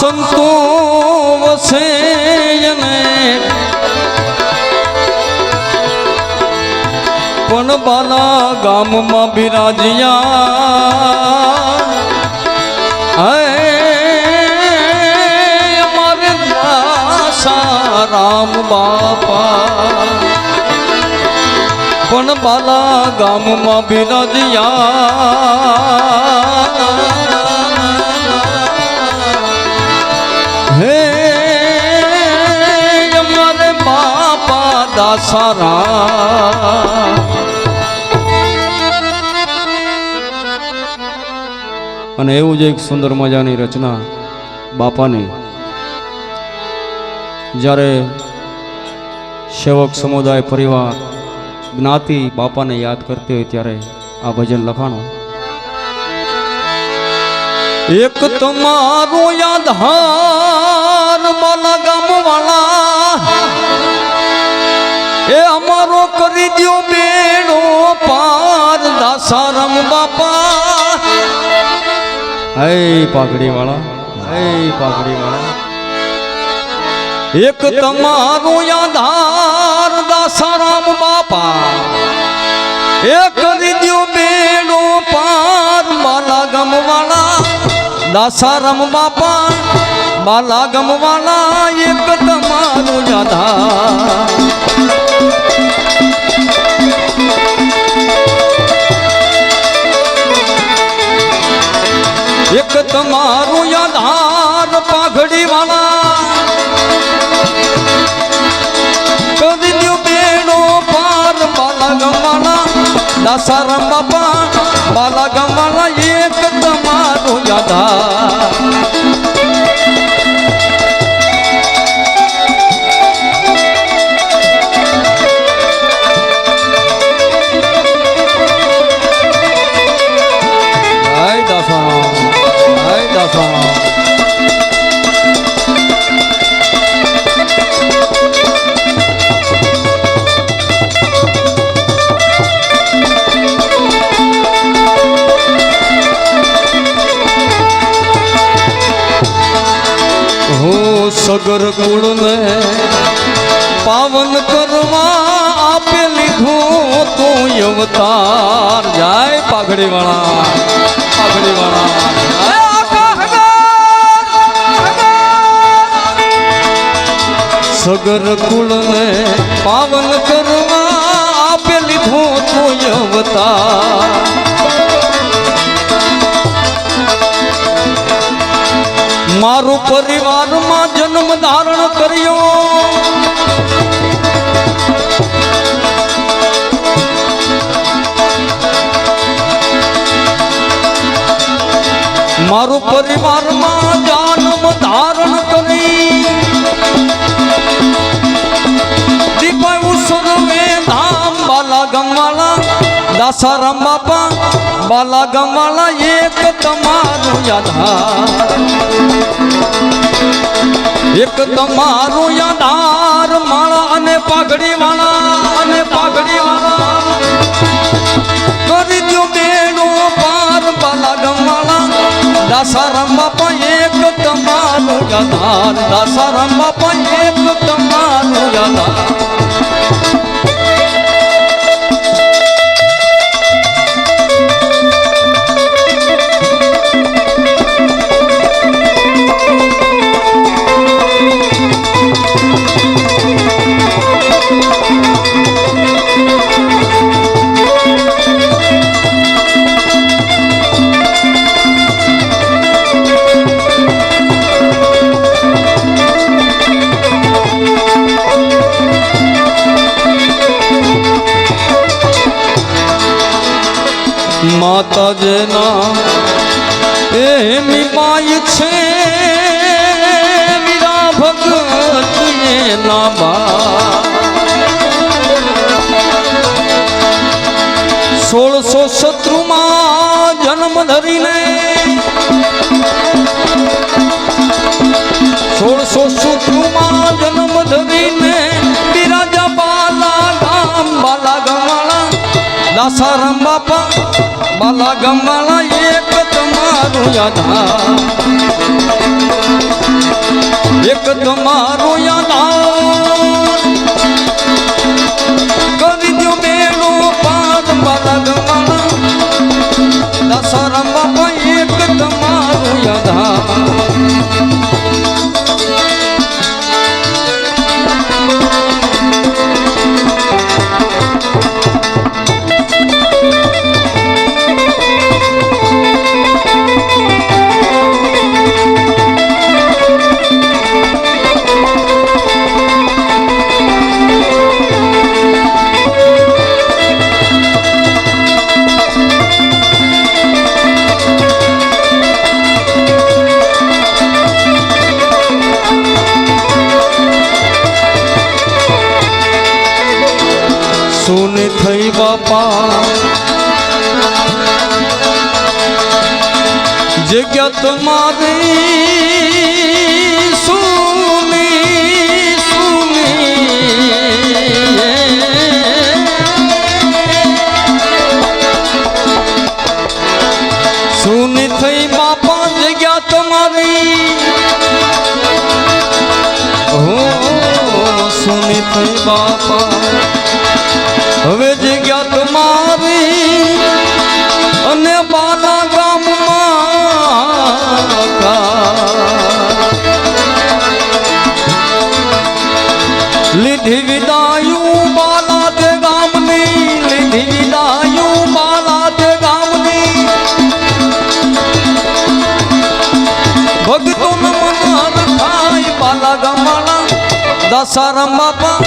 સંતો વસે પણ બાલા ગામમાં બિરાજ્યા. હે અમારે દાસારામ બાપા. પણ બાલા ગામમાં બિરાજ્યા. હે, અમારે બાપા દાસારા. અને એવું જ એક સુંદર મજાની રચના બાપાની. જ્યારે સેવક સમુદાય પરિવાર જ્ઞાતિ બાપાને યાદ કરતી હોય ત્યારે આ ભજન લખાણું. એક યાદ યાદહાર અમારો બેણો પાર દાસારામ બાપા. હે પાઘડી વાળા હે પાઘડી વાળા. એક તમારો યાધાર દાસારામ બાપા. એક રીદ્યો બેણો પાર બાલા ગમવાળા દાસારામ બાપા બાલા ગમવાળા એક તમારો યાધાર એક તમારું આધાર પાઘડી વાળા કરી દ્યો બેડો પાર બાલા ગમાલા દાસારામ બાપા બાલા ગમાલા સગર પાવન કરવા આપે લીધું તું અવતાર. જાય પાઘડી વાળા પાઘડી વાળા સગર કુળને પાવન કરવા આપે લીધું તું અવતાર. મારું પરિવારમાં જન્મ ધારણ કર્યો. મારું પરિવારમાં જન્મ ધારણ કરી. દીપાયું ઉસરવે ધામ બાલા ગમવાલા દાસારામ બાપા બાલા ગમાલા એક તમારું યાધાર એક તમારું યાધાર માળા અને પાઘડી વાળા અને પાઘડી વાળા કરી દો બેડો પાર બાલા ગમાલા દાસારામ બાપા એક તમારું યાધાર દાસારામ માતા જેના એની માય છે. મીરા ભગત એના બા સોળસો શત્રુમાં જન્મ ધરીને સોળસો શત્રુમાં જન્મ ધરીને બિરાજા બાલા ગામ બાલા ગમાળા દાસારામ ગમવાળા એક તમારું આધાર એક તમારું આધાર સોને થઈ બાપા. જગ્યા તમારી સુની સુની. થઈ બાપા જગ્યા તમારી. બાપા. લીધી વિદાયું બાલા તે ગામની લીધી વિદાયું બાલા તે ગામની. ભક્તો મન થાય બાલા ગમાલા દસારામ બાપા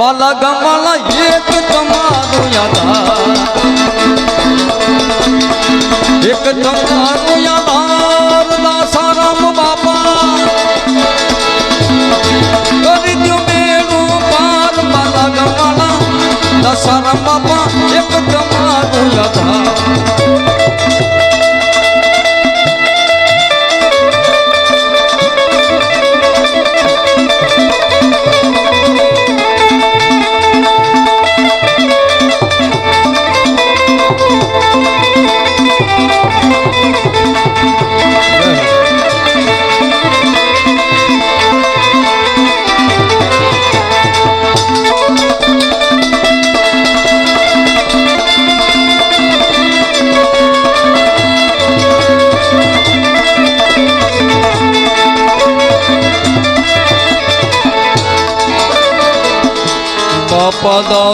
બાલા ગમાલા એક તમારું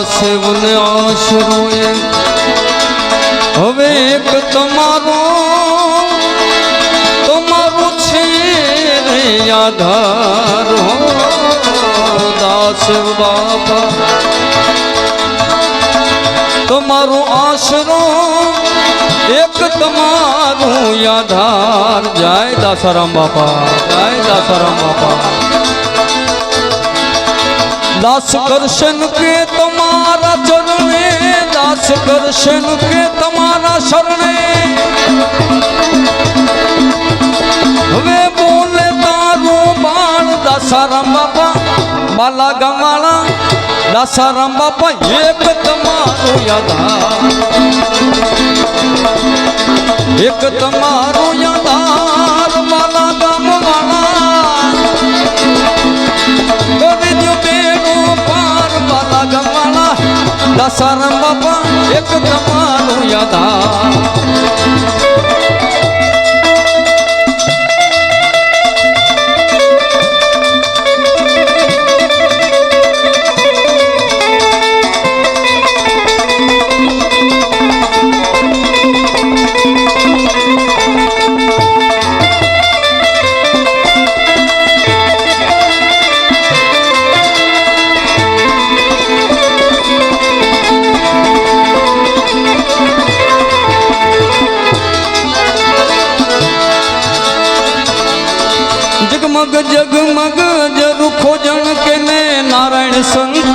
દાસેવને આશરોએ. હવે એક તમારો તમારો છે આધાર દાસ બાપા. તમારો આશરો, એક તમારું આધાર જય દાસારામ બાપા, જય દાસારામ બાપા. દાસ કરશન કે તમારા ચરણે, દાસ કરશન કે તમારા શરણે. હવે બોલે તારું બાણ દાસારામ બાપા બાલા ગમાળા દાસારામ બાપા, એક તમારું યાદ એક તમારું દસારામ બાપા એક તમારું યાદા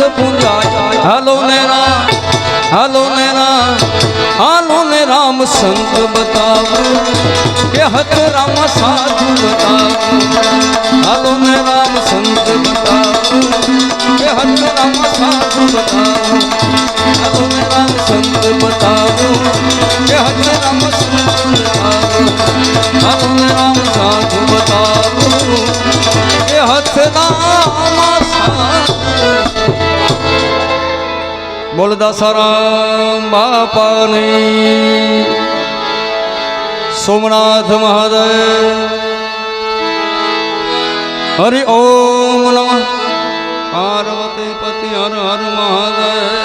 સંત પૂજાય હલો ને રામ. હલો ને રામ. હાલો ને રામ સંત બતાવો. કે હત રામ સાધુ બતાવો. હલો ને રામ સંત બતાવો. કે હત બોલ દશરામ બાપાની સોમનાથ મહાદેવ હરિ ઓમ નમઃ પાર્વતી પતિ હર હર મહાદેવ.